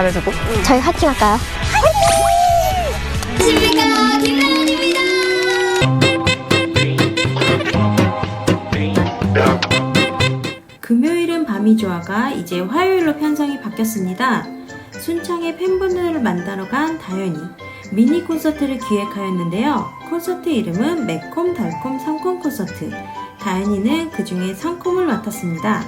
잘해주고. 저희 화이팅 할까요? 금요일은 밤이 좋아가 이제 화요일로 편성이 바뀌었습니다. 순창의 팬분들을 만나러 간 다현이 미니 콘서트를 기획하였는데요. 콘서트 이름은 매콤 달콤 상콤 콘서트. 다현이는 그 중에 상콤을 맡았습니다.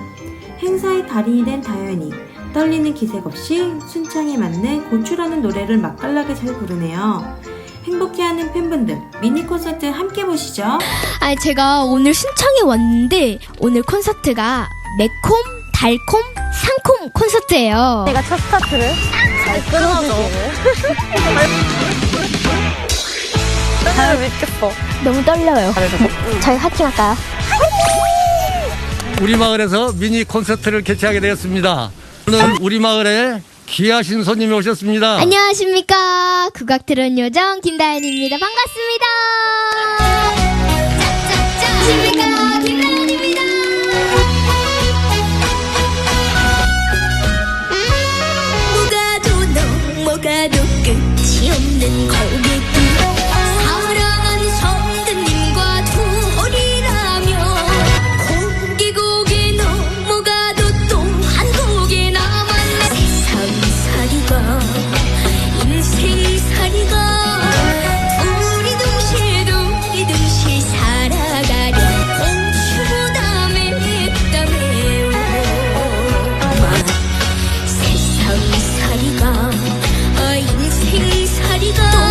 행사의 달인이 된 다현이 떨리는 기색 없이 순창에 맞는 고추라는 노래를 맛깔나게 잘 부르네요. 행복해하는 팬분들 미니 콘서트 함께 보시죠. 아니 제가 오늘 순창에 왔는데 오늘 콘서트가 매콤 달콤 상콤 콘서트예요. 내가 첫 스타트를 잘 끊어주기를. 잘 믿겠어. 너무 떨려요. 저희 화이팅 할까요? 우리 마을에서 미니 콘서트를 개최하게 되었습니다. 오늘 우리 마을에 귀하신 손님이 오셨습니다. 안녕하십니까 국악 트론 요정 김다현입니다. 반갑습니다. 안녕하십니까 김다현입니다. 뭐가도 넘어가도 끝이 없는 고 인생